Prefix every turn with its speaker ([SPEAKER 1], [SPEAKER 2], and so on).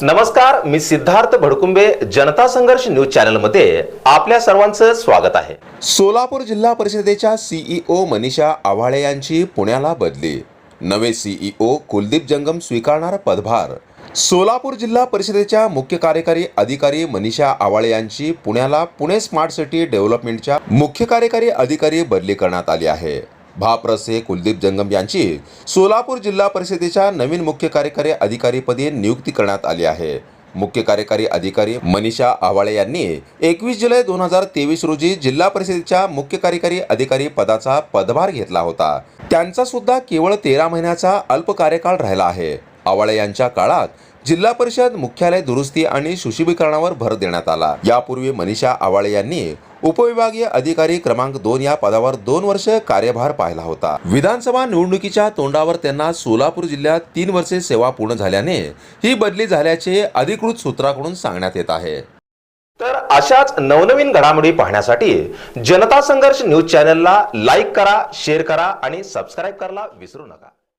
[SPEAKER 1] नमस्कार मी सिद्धार्थ भडकुंबे जनता संघर्ष न्यूज चॅनलमध्ये आपल्या सर्वांचं स्वागत आहे. सोलापूर जिल्हा परिषदेच्या सीईओ मनीषा आव्हाळे यांची पुण्याला बदली. नवे सीईओ कुलदीप जंगम स्वीकारणार पदभार. सोलापूर जिल्हा परिषदेच्या मुख्य कार्यकारी अधिकारी मनीषा आवाळे यांची पुण्याला पुणे स्मार्ट सिटी डेव्हलपमेंटच्या मुख्य कार्यकारी अधिकारी बदली करण्यात आली आहे. भाप्रसे कुलदीप जंगम यांची सोलापूर जिल्हा परिषदेच्या नवीन मुख्य कार्यकारी अधिकारीपदी नियुक्ती करण्यात आली आहे. मुख्य कार्यकारी अधिकारी मनीषा आवाळे यांनी एकवीस जुलै दोन हजार तेवीस रोजी जिल्हा परिषदेच्या मुख्य कार्यकारी अधिकारी पदाचा पदभार घेतला होता. त्यांचा सुद्धा केवळ तेरा महिन्याचा अल्प कार्यकाळ राहिला आहे. आवाळे यांच्या काळात जिल्हा परिषद मुख्यालय दुरुस्ती आणि सुशोभीकरणावर भर देण्यात आला. यापूर्वी मनीषा आवाळे यांनी उपविभागीय अधिकारी क्रमांक दोन या पदावर दोन वर्ष कार्यभार पाहिला होता. विधानसभा निवडणुकीच्या तोंडावर त्यांना सोलापूर जिल्ह्यात तीन वर्षे सेवा पूर्ण झाल्याने ही बदली झाल्याचे अधिकृत सूत्राकडून सांगण्यात येत आहे. तर अशाच नवनवीन घडामोडी पाहण्यासाठी जनता संघर्ष न्यूज चॅनलला लाईक करा शेअर करा आणि सबस्क्राईब करायला विसरू नका.